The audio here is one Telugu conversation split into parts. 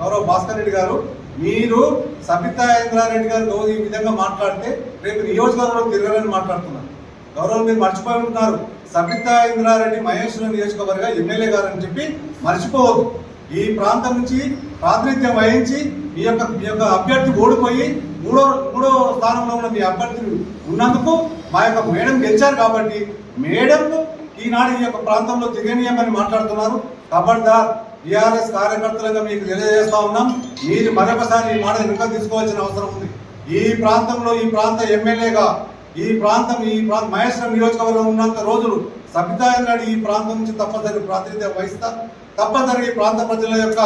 గౌరవ భాస్కర్ రెడ్డి గారు మీరు సబితా ఇంద్రారెడ్డి గారు ఈ విధంగా మాట్లాడితే రేపు నియోజకవర్గంలో తిరగాలని మాట్లాడుతున్నారు. గౌరవం మీరు మర్చిపోయి ఉంటున్నారు. సబితా ఇంద్రారెడ్డి మహేశ్వరం నియోజకవర్గ ఎమ్మెల్యే గారు అని చెప్పి మర్చిపోవద్దు. ఈ ప్రాంతం నుంచి ప్రాతినిధ్యం వహించి మీ యొక్క మీ యొక్క అభ్యర్థి ఓడిపోయి మూడో మూడో స్థానంలో ఉన్న మీ అభ్యర్థులు ఉన్నందుకు మా యొక్క మేడం గెలిచారు కాబట్టి మేడం ఈనాడు ఈ యొక్క ప్రాంతంలో తిరగనీయమని మాట్లాడుతున్నారు. ఖబర్దార్. బీఆర్ఎస్ కార్యకర్తలుగా మీకు తెలియజేస్తా ఉన్నాం. మీరు మరొకసారి ఈ మాట వెనుక తీసుకోవాల్సిన అవసరం ఉంది. ఈ ప్రాంతంలో ఈ ప్రాంత ఎమ్మెల్యేగా ఈ ప్రాంతం ఈ ప్రాంత మహేశ్వరం నియోజకవర్గం ఉన్నంత రోజులు సబితాయన్ ఈ ప్రాంతం నుంచి తప్పనిసరి ప్రాతినిధ్యం వహిస్తారు తప్పనిసరి ఈ ప్రాంత ప్రజల యొక్క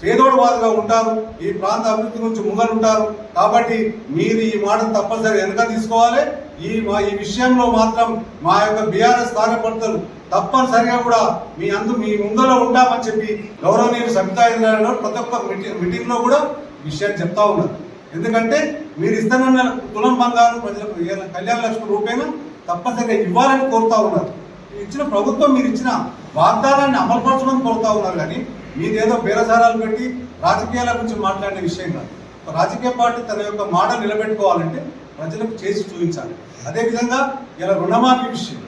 చేదోడువాదుగా ఉంటారు. ఈ ప్రాంత అభివృద్ధి నుంచి ముంగలుంటారు కాబట్టి మీరు ఈ మాటను తప్పనిసరి వెనక తీసుకోవాలి. ఈ మా ఈ విషయంలో మాత్రం మా యొక్క బీఆర్ఎస్ కార్యకర్తలు తప్పనిసరిగా కూడా మీ అందు మీ ముందలో ఉంటామని చెప్పి గౌరవనీయులు సబితా ఇంద్రారెడ్డి గారు ప్రతి ఒక్క మీటింగ్ మీటింగ్లో కూడా విషయాన్ని చెప్తా ఉన్నారు. ఎందుకంటే మీరు ఇస్తున్న తులం బంగారం ప్రజలకు కళ్యాణ లక్ష్మి రూపేణ తప్పనిసరిగా ఇవ్వాలని కోరుతా ఉన్నారు. ఇచ్చిన ప్రభుత్వం మీరు ఇచ్చిన వాగ్దానాన్ని అమలుపరచమని కోరుతా ఉన్నారు కానీ మీదేదో బేరసారాలు పెట్టి రాజకీయాల గురించి మాట్లాడే విషయం కాదు. రాజకీయ పార్టీ తన యొక్క మాట నిలబెట్టుకోవాలంటే ప్రజలకు చేసి చూపించాలి. అదేవిధంగా ఇలా రుణమాఫీ విషయం.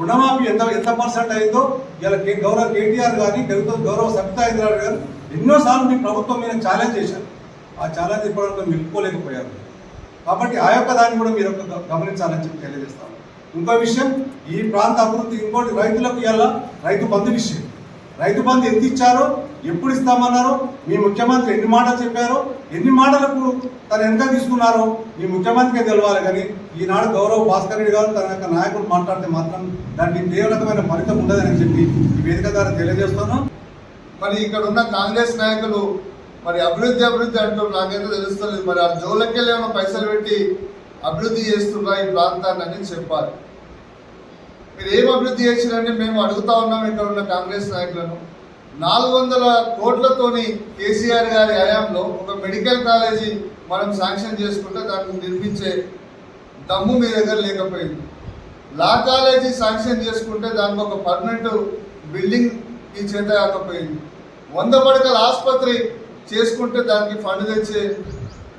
రుణమాఫీ ఎంత ఎంత పర్సెంట్ అయిందో ఇలా కే గౌరవ కేటీఆర్ కానీ గౌరవ గౌరవ సబితా ఇంద్రారెడ్డి గారు ఎన్నోసార్లు మీ ప్రభుత్వం మీద ఛాలెంజ్ చేశారు. ఆ ఛాలెంజ్ ఇప్పటివరకు నిలుపుకోలేకపోయారు. కాబట్టి ఆ యొక్క దాన్ని కూడా మీరు ఒక గమనించాలని చెప్పి తెలియజేస్తాను. ఇంకో విషయం ఈ ప్రాంత అభివృద్ధి ఇంకోటి రైతులకు ఇవాళ రైతు బంధు విషయం. రైతు బంధు ఎంత ఇచ్చారో ఎప్పుడు ఇస్తామన్నారో మీ ముఖ్యమంత్రి ఎన్ని మాటలు చెప్పారో ఎన్ని మాటలకు తను ఎంత తీసుకున్నారో మీ ముఖ్యమంత్రికే తెలవాలి. కానీ ఈనాడు గౌరవ్ భాస్కర్ రెడ్డి గారు తన యొక్క నాయకులు మాట్లాడితే మాత్రం దానికి తీవ్రతమైన ఫలితం ఉండదని చెప్పి ఈ వేదిక ద్వారా తెలియజేస్తాను మరి ఇక్కడ ఉన్న కాంగ్రెస్ నాయకులు మరి అభివృద్ధి అభివృద్ధి అంటూ నాకైతే తెలుస్తలేదు. మరి ఆ జోలకెళ్ళి ఏమైనా పైసలు పెట్టి అభివృద్ధి చేస్తున్నా ఈ ప్రాంతాన్ని అని చెప్పాలి. మీరు ఏం అభివృద్ధి చేసిరని మేము అడుగుతా ఉన్నాం ఇక్కడ ఉన్న కాంగ్రెస్ నాయకులను. నాలుగు వందల కోట్లతోని కేసీఆర్ గారి హయాంలో ఒక మెడికల్ కాలేజీ మనం శాంక్షన్ చేసుకుంటే దాన్ని నిర్మించే దమ్ము మీ దగ్గర లేకపోయింది. లా కాలేజీ శాంక్షన్ చేసుకుంటే దానికి ఒక పర్మనెంట్ బిల్డింగ్ మీ చేత కాకపోయింది. వంద పడకల ఆసుపత్రి చేసుకుంటే దానికి ఫండ్ తెచ్చే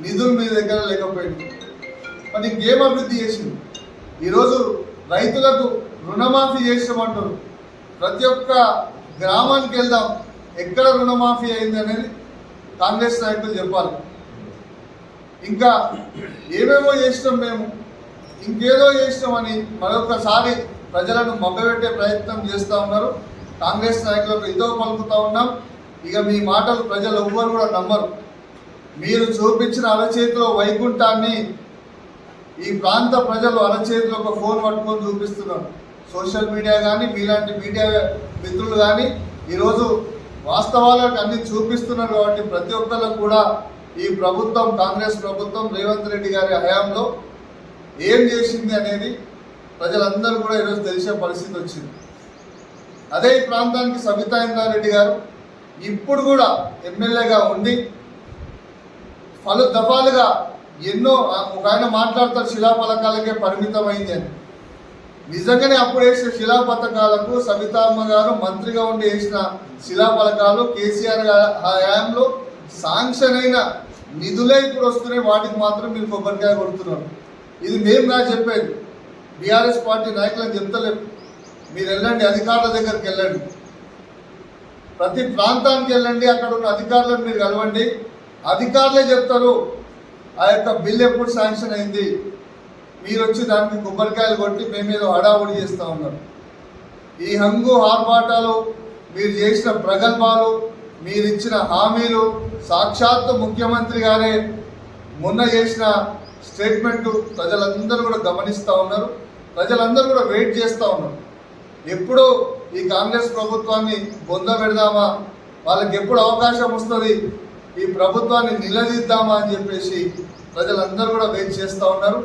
నిధులు మీ దగ్గర లేకపోయింది. మరి ఇంకేం అభివృద్ధి చేసింది? ఈరోజు రైతులకు రుణమాఫీ చేసామంటారు ప్రతి ఒక్క గ్రామానికి వెళ్దాం ఎక్కడ రుణమాఫీ అయింది అనేది కాంగ్రెస్ నాయకులు చెప్పాలి. ఇంకా ఏమేమో చేసినాం మేము ఇంకేదో చేసినామని మరొకసారి ప్రజలను మభ్యపెట్టే ప్రయత్నం చేస్తూ ఉన్నారు. కాంగ్రెస్ నాయకులకు ఎంతో పలుకుతూ ఉన్నాం. ఇక మీ మాటలు ప్రజలు ఎవ్వరు కూడా నమ్మరు. మీరు చూపించిన అరచేతిలో వైకుంఠాన్ని ఈ ప్రాంత ప్రజలు అరచేతిలో ఒక ఫోన్ పట్టుకొని చూపిస్తున్నారు. సోషల్ మీడియా కానీ మీలాంటి మీడియా మిత్రులు కానీ ఈరోజు వాస్తవాలకు అన్ని చూపిస్తున్నారు కాబట్టి ప్రతి ఒక్కరికి కూడా ఈ ప్రభుత్వం కాంగ్రెస్ ప్రభుత్వం రేవంత్ రెడ్డి గారి హయాంలో ఏం చేసింది అనేది ప్రజలందరూ కూడా ఈరోజు తెలిసే పరిస్థితి వచ్చింది. అదే ఈ ప్రాంతానికి సబితా ఇంద్రారెడ్డి గారు ఇప్పుడు కూడా ఎమ్మెల్యేగా ఉండి పలు దఫాలుగా ఎన్నో ఒక ఆయన మాట్లాడతారు శిలాఫలకాలకే పరిమితమైంది అని. నిజంగానే అప్పుడు వేసిన శిలా పథకాలకు సబితామ్మ గారు మంత్రిగా ఉండి వేసిన శిలా పథకాలు కేసీఆర్ హయాంలో శాంక్షన్ అయిన నిధులే ఇప్పుడు వస్తున్నాయి. వాటికి మాత్రం మీరు కొబ్బరికాయ కొడుతున్నారు. ఇది మేము నా చెప్పేది. బీఆర్ఎస్ పార్టీ నాయకులను చెప్తలేము మీరు వెళ్ళండి అధికారుల దగ్గరికి వెళ్ళండి. ప్రతి ప్రాంతానికి వెళ్ళండి అక్కడ ఉన్న అధికారులను మీరు కలవండి. అధికారులే చెప్తారు ఆ యొక్క బిల్ ఎప్పుడు శాంక్షన్ అయింది? మీరు వచ్చి దానికి కొబ్బరికాయలు కొట్టి మేమేదో హడావుడి చేస్తూ ఉన్నారు. ఈ హంగు ఆర్భాటాలు మీరు చేసిన ప్రగల్భాలు మీరు ఇచ్చిన హామీలు సాక్షాత్తు ముఖ్యమంత్రి గారే మొన్న చేసిన స్టేట్మెంట్ ప్రజలందరూ కూడా గమనిస్తూ ఉన్నారు. ప్రజలందరూ కూడా వెయిట్ చేస్తూ ఉన్నారు. ఎప్పుడు ఈ కాంగ్రెస్ ప్రభుత్వాన్ని బొంద పెడదామా వాళ్ళకి ఎప్పుడు అవకాశం వస్తుంది ఈ ప్రభుత్వాన్ని నిలదీద్దామా అని చెప్పేసి ప్రజలందరూ కూడా వెయిట్ చేస్తూ ఉన్నారు.